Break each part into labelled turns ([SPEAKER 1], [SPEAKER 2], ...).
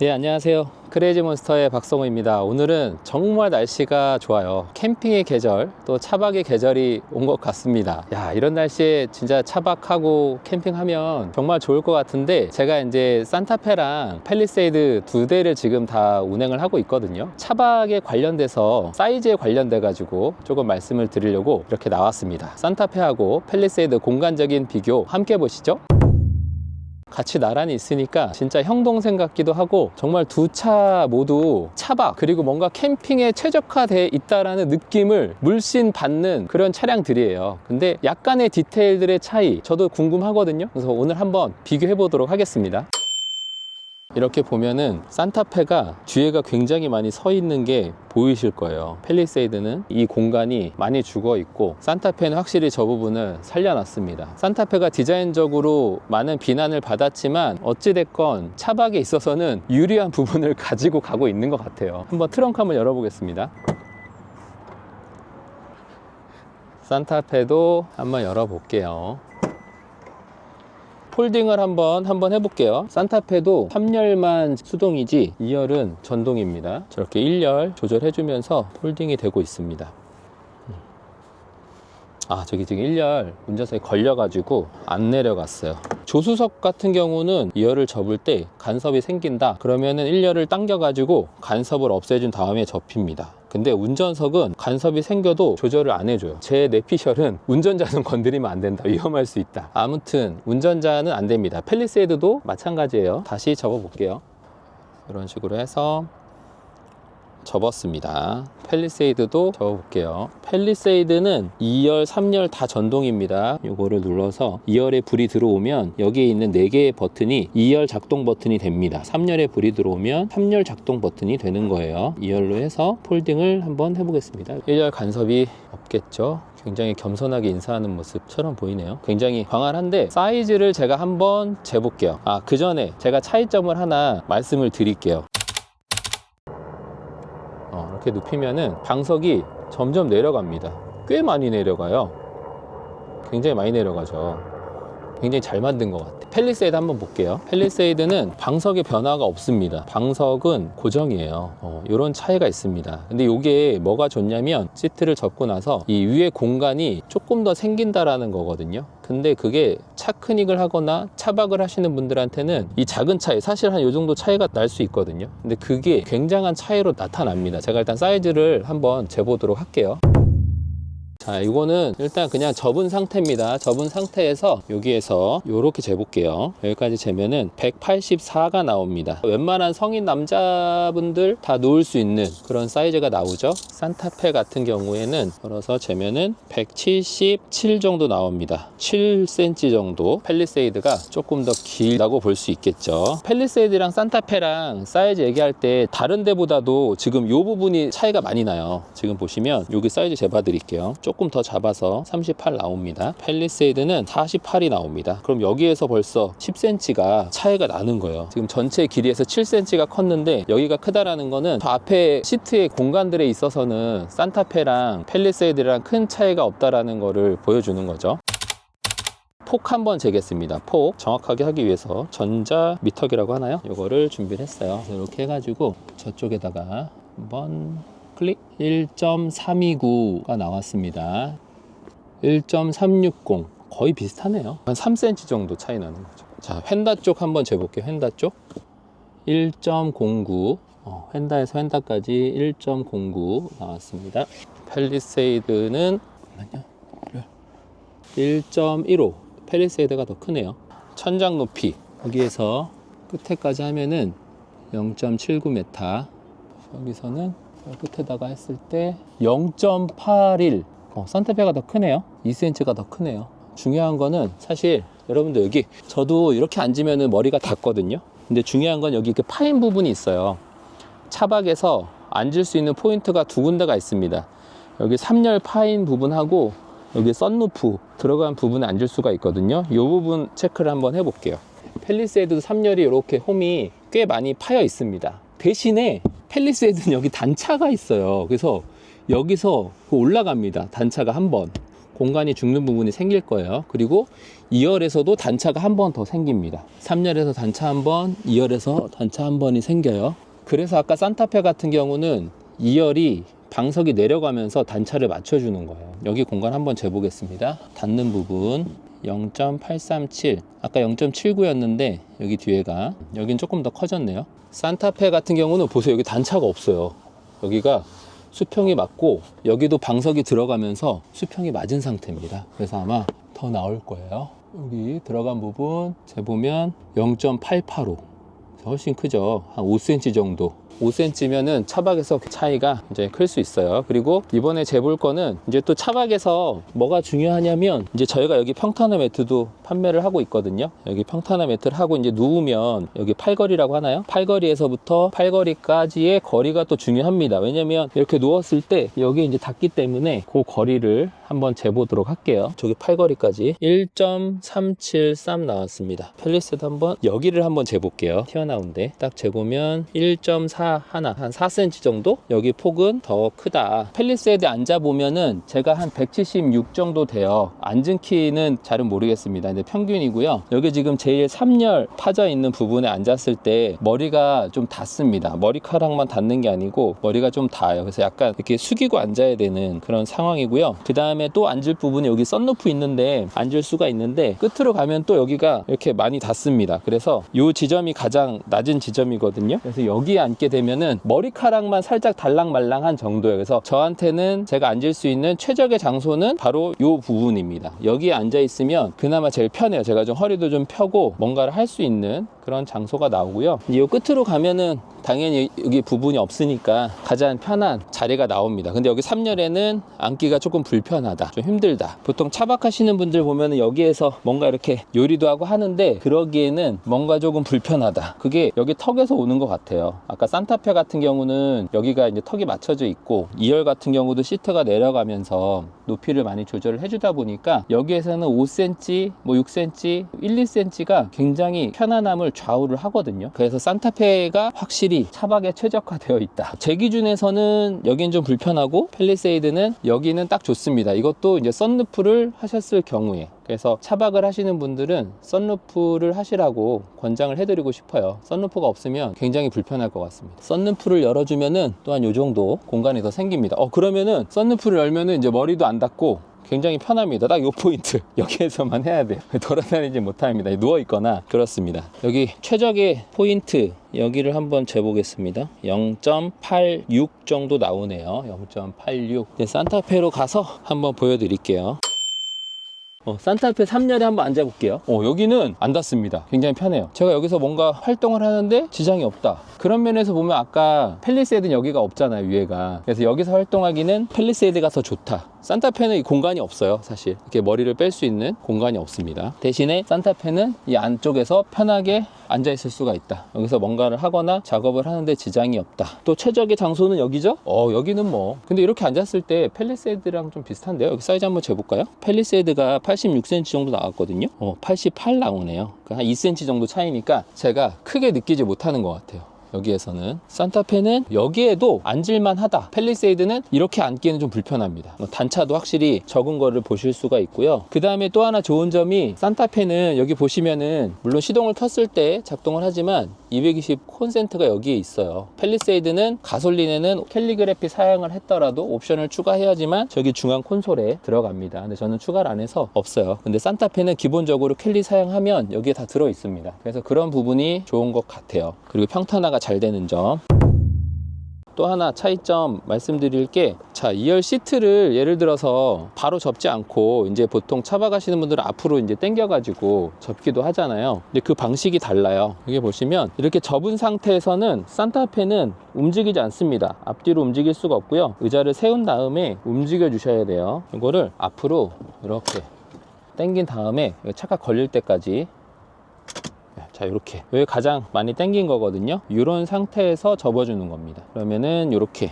[SPEAKER 1] 네, 안녕하세요. 크레이지 몬스터의 박성호입니다. 오늘은 정말 날씨가 좋아요. 캠핑의 계절, 또 차박의 계절이 온 것 같습니다. 야, 이런 날씨에 진짜 차박하고 캠핑하면 정말 좋을 것 같은데, 제가 이제 산타페랑 팰리세이드 두 대를 지금 다 운행을 하고 있거든요. 차박에 관련돼서 사이즈에 관련돼 가지고 조금 말씀을 드리려고 이렇게 나왔습니다. 산타페하고 팰리세이드 공간적인 비교 함께 보시죠. 같이 나란히 있으니까 진짜 형 동생 같기도 하고 정말 두 차 모두 차박 그리고 뭔가 캠핑에 최적화돼 있다라는 느낌을 물씬 받는 그런 차량들이에요. 근데 약간의 디테일들의 차이 저도 궁금하거든요. 그래서 오늘 한번 비교해 보도록 하겠습니다. 이렇게 보면은 산타페가 뒤에가 굉장히 많이 서 있는 게 보이실 거예요. 펠리세이드는 이 공간이 많이 죽어 있고 산타페는 확실히 저 부분을 살려놨습니다. 산타페가 디자인적으로 많은 비난을 받았지만 어찌됐건 차박에 있어서는 유리한 부분을 가지고 가고 있는 것 같아요. 한번 트렁크 한번 열어보겠습니다. 산타페도 한번 열어볼게요. 폴딩을 한번 한번 해볼게요. 산타페도 3열만 수동이지 2열은 전동입니다. 저렇게 1열 조절해주면서 폴딩이 되고 있습니다. 음. 아 저기 지금 1열 운전석에 걸려가지고 안 내려갔어요. 조수석 같은 경우는 2열을 접을 때 간섭이 생긴다. 그러면은 1열을 당겨 가지고 간섭을 없애준 다음에 접힙니다. 근데 운전석은 간섭이 생겨도 조절을 안 해줘요. 제 내피셜은 운전자는 건드리면 안 된다. 위험할 수 있다. 아무튼 운전자는 안 됩니다. 펠리세이드도 마찬가지예요. 다시 접어볼게요. 이런 식으로 해서 접었습니다. 펠리세이드도 접어볼게요. 펠리세이드는 2열, 3열 다 전동입니다. 이거를 눌러서 2열에 불이 들어오면 여기에 있는 4개의 버튼이 2열 작동 버튼이 됩니다. 3열에 불이 들어오면 3열 작동 버튼이 되는 거예요. 2열로 해서 폴딩을 한번 해보겠습니다. 1열 간섭이 없겠죠. 굉장히 겸손하게 인사하는 모습처럼 보이네요. 굉장히 광활한데 사이즈를 제가 한번 재볼게요. 아, 그 전에 제가 차이점을 하나 말씀을 드릴게요. 어, 이렇게 눕히면은 방석이 점점 내려갑니다. 꽤 많이 내려가요. 굉장히 많이 내려가죠. 굉장히 잘 만든 것 같아요. 펠리세이드 한번 볼게요. 펠리세이드는 방석의 변화가 없습니다. 방석은 고정이에요. 어, 이런 차이가 있습니다. 근데 이게 뭐가 좋냐면 시트를 접고 나서 이 위에 공간이 조금 더 생긴다라는 거거든요. 근데 그게 차크닉을 하거나 차박을 하시는 분들한테는 이 작은 차이 사실 한이 정도 차이가 날 수 있거든요. 근데 그게 굉장한 차이로 나타납니다. 제가 일단 사이즈를 한번 재보도록 할게요. 자, 이거는 일단 그냥 접은 상태입니다. 접은 상태에서 여기에서 이렇게 재볼게요. 여기까지 재면은 184가 나옵니다. 웬만한 성인 남자분들 다 놓을 수 있는 그런 사이즈가 나오죠. 산타페 같은 경우에는 걸어서 재면은 177 정도 나옵니다. 7cm 정도. 펠리세이드가 조금 더 길다고 볼 수 있겠죠. 펠리세이드랑 산타페랑 사이즈 얘기할 때 다른 데보다도 지금 이 부분이 차이가 많이 나요. 지금 보시면 여기 사이즈 재봐 드릴게요. 더 잡아서 38 나옵니다. 펠리세이드는 48이 나옵니다. 그럼 여기에서 벌써 10cm가 차이가 나는 거예요. 지금 전체 길이에서 7cm가 컸는데 여기가 크다라는 거는 저 앞에 시트의 공간들에 있어서는 산타페랑 펠리세이드랑 큰 차이가 없다라는 거를 보여주는 거죠. 폭 한번 재겠습니다. 폭 정확하게 하기 위해서 전자 미터기라고 하나요? 이거를 준비를 했어요. 이렇게 해가지고 저쪽에다가 한번 클릭 1.329가 나왔습니다. 1.360 거의 비슷하네요. 한 3cm 정도 차이 나는 거죠. 자, 휀다 쪽 한번 재볼게요. 펜다 쪽 1.09 어, 펜다에서 펜다까지 1.09 나왔습니다. 펠리세이드는 잠깐만요. 1.15 펠리세이드가 더 크네요. 천장 높이 여기에서 끝에까지 하면은 0.79m 여기서는 끝에다가 했을 때 0.81. 어, 산타페가 더 크네요. 2cm가 더 크네요. 중요한 거는 사실 여러분들 여기 저도 이렇게 앉으면 머리가 닿거든요. 근데 중요한 건 여기 이렇게 파인 부분이 있어요. 차박에서 앉을 수 있는 포인트가 두 군데가 있습니다. 여기 3열 파인 부분하고 여기 썬루프 들어간 부분에 앉을 수가 있거든요. 이 부분 체크를 한번 해볼게요. 펠리세이드도 3열이 이렇게 홈이 꽤 많이 파여 있습니다. 대신에 펠리세이드는 여기 단차가 있어요. 그래서 여기서 그 올라갑니다. 단차가 한 번. 공간이 죽는 부분이 생길 거예요. 그리고 2열에서도 단차가 한 번 더 생깁니다. 3열에서 단차 한 번, 2열에서 단차 한 번이 생겨요. 그래서 아까 산타페 같은 경우는 2열이 방석이 내려가면서 단차를 맞춰주는 거예요. 여기 공간 한번 재보겠습니다. 닿는 부분 0.837 아까 0.79였는데 여기 뒤에가 여긴 조금 더 커졌네요. 산타페 같은 경우는 보세요. 여기 단차가 없어요. 여기가 수평이 맞고 여기도 방석이 들어가면서 수평이 맞은 상태입니다. 그래서 아마 더 나올 거예요. 여기 들어간 부분 재보면 0.885 훨씬 크죠. 한 5cm 정도. 5cm면은 차박에서 그 차이가 이제 클 수 있어요. 그리고 이번에 재볼 거는 이제 또 차박에서 뭐가 중요하냐면 이제 저희가 여기 평탄화 매트도 판매를 하고 있거든요. 여기 평탄화 매트를 하고 이제 누우면 여기 팔걸이라고 하나요? 팔걸이에서부터 팔걸이까지의 거리가 또 중요합니다. 왜냐면 이렇게 누웠을 때 여기 이제 닿기 때문에 그 거리를 한번 재보도록 할게요. 저기 팔걸이까지 1.373 나왔습니다. 펠리스도 한번 여기를 한번 재볼게요. 튀어나온데 딱 재보면 1.4 하나 한 4cm 정도 여기 폭은 더 크다. 펠리세드 앉아 보면은 제가 한 176 정도 돼요. 앉은 키는 잘은 모르겠습니다. 근데 평균이고요. 여기 지금 제일 3열 파져 있는 부분에 앉았을 때 머리가 좀 닿습니다. 머리카락만 닿는 게 아니고 머리가 좀 닿아요. 그래서 약간 이렇게 숙이고 앉아야 되는 그런 상황이고요. 그 다음에 또 앉을 부분이 여기 썬루프 있는데 앉을 수가 있는데 끝으로 가면 또 여기가 이렇게 많이 닿습니다. 그래서 이 지점이 가장 낮은 지점이거든요. 그래서 여기에 앉게 되면은 머리카락만 살짝 달랑말랑한 정도예요. 그래서 저한테는 제가 앉을 수 있는 최적의 장소는 바로 이 부분입니다. 여기에 앉아 있으면 그나마 제일 편해요. 제가 좀 허리도 좀 펴고 뭔가를 할 수 있는 그런 장소가 나오고요. 이 끝으로 가면은 당연히 여기 부분이 없으니까 가장 편한 자리가 나옵니다. 근데 여기 3열에는 앉기가 조금 불편하다. 좀 힘들다. 보통 차박하시는 분들 보면은 여기에서 뭔가 이렇게 요리도 하고 하는데 그러기에는 뭔가 조금 불편하다. 그게 여기 턱에서 오는 것 같아요. 아까 산타페 같은 경우는 여기가 이제 턱이 맞춰져 있고 2열 같은 경우도 시트가 내려가면서 높이를 많이 조절을 해주다 보니까 여기에서는 5cm, 뭐 6cm, 1, 2cm가 굉장히 편안함을 좌우를 하거든요. 그래서 산타페가 확실히 차박에 최적화되어 있다. 제 기준에서는 여긴 좀 불편하고 펠리세이드는 여기는 딱 좋습니다. 이것도 이제 썬루프를 하셨을 경우에 그래서 차박을 하시는 분들은 썬루프를 하시라고 권장을 해드리고 싶어요. 썬루프가 없으면 굉장히 불편할 것 같습니다. 썬루프를 열어주면은 또한 요 정도 공간이 더 생깁니다. 어 그러면은 썬루프를 열면은 이제 머리도 안 닿고 굉장히 편합니다. 딱 요 포인트 여기에서만 해야 돼요. 돌아다니지 못합니다. 누워 있거나 그렇습니다. 여기 최적의 포인트 여기를 한번 재보겠습니다. 0.86 정도 나오네요. 0.86. 이제 산타페로 가서 한번 보여드릴게요. 어, 산타페 3열에 한번 앉아볼게요. 어, 여기는 안 닿습니다. 굉장히 편해요. 제가 여기서 뭔가 활동을 하는데 지장이 없다. 그런 면에서 보면 아까 펠리세이드는 여기가 없잖아요, 위에가. 그래서 여기서 활동하기는 펠리세이드가 더 좋다. 산타페는 이 공간이 없어요, 사실. 이렇게 머리를 뺄 수 있는 공간이 없습니다. 대신에 산타페는 이 안쪽에서 편하게 앉아 있을 수가 있다. 여기서 뭔가를 하거나 작업을 하는데 지장이 없다. 또 최적의 장소는 여기죠? 어, 여기는 뭐. 근데 이렇게 앉았을 때 펠리세이드랑 좀 비슷한데요? 여기 사이즈 한번 재볼까요? 펠리세이드가 86cm 정도 나왔거든요? 어, 88 나오네요. 그러니까 한 2cm 정도 차이니까 제가 크게 느끼지 못하는 것 같아요. 여기에서는 산타페는 여기에도 앉을만 하다. 펠리세이드는 이렇게 앉기에는 좀 불편합니다. 뭐 단차도 확실히 적은 거를 보실 수가 있고요. 그 다음에 또 하나 좋은 점이 산타페는 여기 보시면은 물론 시동을 켰을 때 작동을 하지만 220 콘센트가 여기에 있어요. 펠리세이드는 가솔린에는 캘리그래피 사용을 했더라도 옵션을 추가해야지만 저기 중앙 콘솔에 들어갑니다. 근데 저는 추가를 안 해서 없어요. 근데 산타페는 기본적으로 캘리 사용하면 여기에 다 들어 있습니다. 그래서 그런 부분이 좋은 것 같아요. 그리고 평탄화가 잘 되는 점. 또 하나 차이점 말씀드릴 게, 자, 2열 시트를 예를 들어서 바로 접지 않고, 이제 보통 차박하시는 분들은 앞으로 이제 당겨가지고 접기도 하잖아요. 근데 그 방식이 달라요. 여기 보시면, 이렇게 접은 상태에서는 산타페는 움직이지 않습니다. 앞뒤로 움직일 수가 없고요. 의자를 세운 다음에 움직여 주셔야 돼요. 이거를 앞으로 이렇게 당긴 다음에 차가 걸릴 때까지 자 이렇게. 여기 가장 많이 당긴 거거든요. 이런 상태에서 접어주는 겁니다. 그러면은 이렇게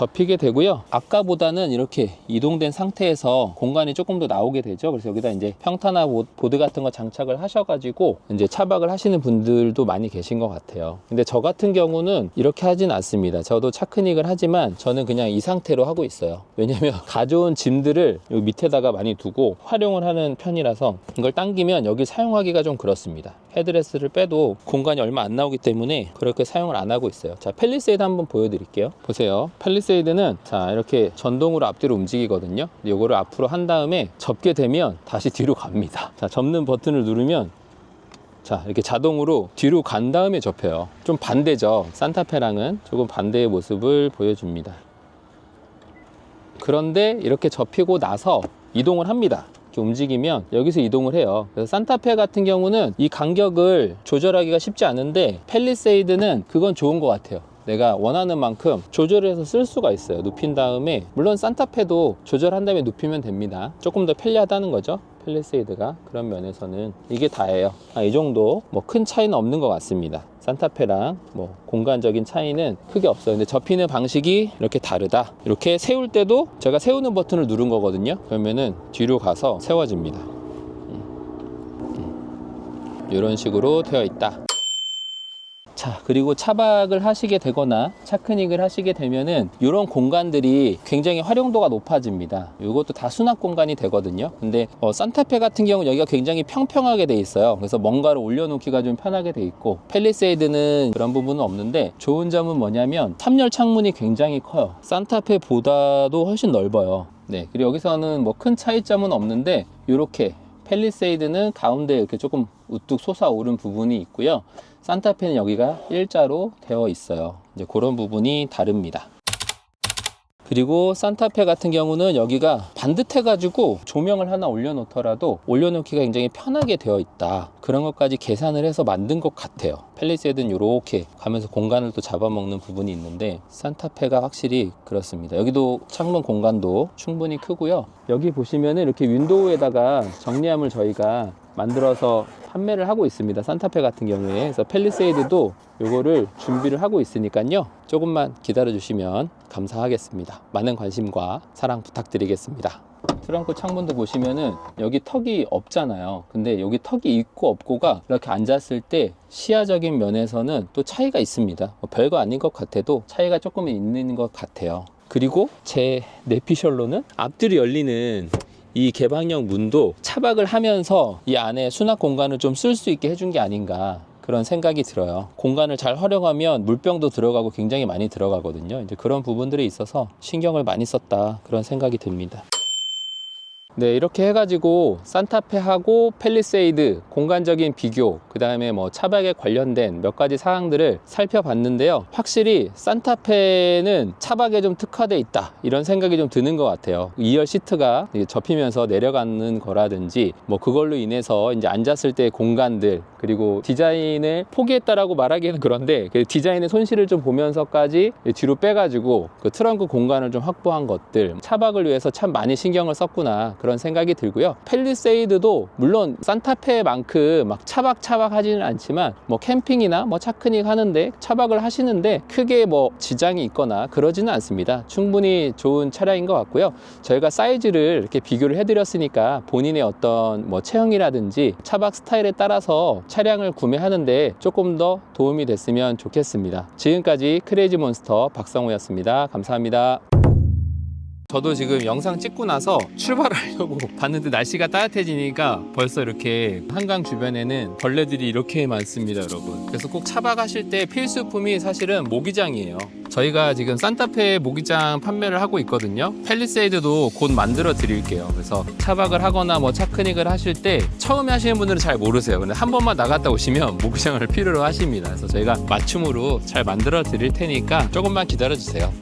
[SPEAKER 1] 접히게 되고요. 아까보다는 이렇게 이동된 상태에서 공간이 조금 더 나오게 되죠. 그래서 여기다 이제 평탄화 보- 보드 같은 거 장착을 하셔가지고 이제 차박을 하시는 분들도 많이 계신 것 같아요. 근데 저 같은 경우는 이렇게 하진 않습니다. 저도 차크닉을 하지만 저는 그냥 이 상태로 하고 있어요. 왜냐면 가져온 짐들을 여기 밑에다가 많이 두고 활용을 하는 편이라서 이걸 당기면 여기 사용하기가 좀 그렇습니다. 헤드레스를 빼도 공간이 얼마 안 나오기 때문에 그렇게 사용을 안 하고 있어요. 자, 펠리세이드 한번 보여드릴게요. 보세요. 펠리 세이드는 자, 이렇게 전동으로 앞뒤로 움직이거든요. 이거를 앞으로 한 다음에 접게 되면 다시 뒤로 갑니다. 자, 접는 버튼을 누르면 자, 이렇게 자동으로 뒤로 간 다음에 접혀요. 좀 반대죠. 산타페랑은 조금 반대의 모습을 보여줍니다. 그런데 이렇게 접히고 나서 이동을 합니다. 움직이면 여기서 이동을 해요. 그래서 산타페 같은 경우는 이 간격을 조절하기가 쉽지 않은데 펠리세이드는 그건 좋은 것 같아요. 내가 원하는 만큼 조절해서 쓸 수가 있어요. 눕힌 다음에 물론 산타페도 조절한 다음에 눕히면 됩니다. 조금 더 편리하다는 거죠. 펠리세이드가 그런 면에서는 이게 다예요. 아, 이 정도 뭐 큰 차이는 없는 것 같습니다. 산타페랑 뭐 공간적인 차이는 크게 없어요. 근데 접히는 방식이 이렇게 다르다. 이렇게 세울 때도 제가 세우는 버튼을 누른 거거든요. 그러면은 뒤로 가서 세워집니다. 이런 식으로 되어 있다. 자, 그리고 차박을 하시게 되거나 차크닉을 하시게 되면은 이런 공간들이 굉장히 활용도가 높아집니다. 이것도 다 수납 공간이 되거든요. 근데 어, 산타페 같은 경우 는 여기가 굉장히 평평하게 돼 있어요. 그래서 뭔가를 올려놓기가 좀 편하게 돼 있고 펠리세이드는 그런 부분은 없는데 좋은 점은 뭐냐면 3열 창문이 굉장히 커요. 산타페보다도 훨씬 넓어요. 네, 그리고 여기서는 뭐 큰 차이점은 없는데 이렇게 펠리세이드는 가운데 이렇게 조금 우뚝 솟아오른 부분이 있고요. 산타페는 여기가 일자로 되어 있어요. 이제 그런 부분이 다릅니다. 그리고 산타페 같은 경우는 여기가 반듯해 가지고 조명을 하나 올려놓더라도 올려놓기가 굉장히 편하게 되어 있다. 그런 것까지 계산을 해서 만든 것 같아요. 펠리세이드는 이렇게 가면서 공간을 또 잡아먹는 부분이 있는데 산타페가 확실히 그렇습니다. 여기도 창문 공간도 충분히 크고요. 여기 보시면은 이렇게 윈도우에다가 정리함을 저희가 만들어서 판매를 하고 있습니다. 산타페 같은 경우에. 그래서 펠리세이드도 요거를 준비를 하고 있으니까요. 조금만 기다려 주시면 감사하겠습니다. 많은 관심과 사랑 부탁드리겠습니다. 트렁크 창문도 보시면은 여기 턱이 없잖아요. 근데 여기 턱이 있고 없고가 이렇게 앉았을 때 시야적인 면에서는 또 차이가 있습니다. 뭐 별거 아닌 것 같아도 차이가 조금 있는 것 같아요. 그리고 제 내피셜로는 앞들이 열리는 이 개방형 문도 차박을 하면서 이 안에 수납 공간을 좀 쓸 수 있게 해준 게 아닌가 그런 생각이 들어요. 공간을 잘 활용하면 물병도 들어가고 굉장히 많이 들어가거든요. 이제 그런 부분들이 있어서 신경을 많이 썼다 그런 생각이 듭니다. 네, 이렇게 해가지고 산타페하고 펠리세이드 공간적인 비교, 그 다음에 뭐 차박에 관련된 몇 가지 사항들을 살펴봤는데요. 확실히 산타페는 차박에 좀 특화돼 있다 이런 생각이 좀 드는 것 같아요. 2열 시트가 접히면서 내려가는 거라든지 뭐 그걸로 인해서 이제 앉았을 때 공간들 그리고 디자인을 포기했다라고 말하기는 그런데 그 디자인의 손실을 좀 보면서까지 뒤로 빼가지고 그 트렁크 공간을 좀 확보한 것들 차박을 위해서 참 많이 신경을 썼구나 그런 생각이 들고요. 펠리세이드도 물론 산타페만큼 막 차박 차박 하지는 않지만 뭐 캠핑이나 뭐 차크닉 하는데 차박을 하시는데 크게 뭐 지장이 있거나 그러지는 않습니다. 충분히 좋은 차량인 것 같고요. 저희가 사이즈를 이렇게 비교를 해드렸으니까 본인의 어떤 뭐 체형이라든지 차박 스타일에 따라서 차량을 구매하는데 조금 더 도움이 됐으면 좋겠습니다. 지금까지 크레이지 몬스터 박성우였습니다. 감사합니다. 저도 지금 영상 찍고 나서 출발하려고 봤는데 날씨가 따뜻해지니까 벌써 이렇게 한강 주변에는 벌레들이 이렇게 많습니다, 여러분. 그래서 꼭 차박하실 때 필수품이 사실은 모기장이에요. 저희가 지금 산타페 모기장 판매를 하고 있거든요. 펠리세이드도 곧 만들어 드릴게요. 그래서 차박을 하거나 뭐 차크닉을 하실 때 처음에 하시는 분들은 잘 모르세요. 근데 한 번만 나갔다 오시면 모기장을 필요로 하십니다. 그래서 저희가 맞춤으로 잘 만들어 드릴 테니까 조금만 기다려 주세요.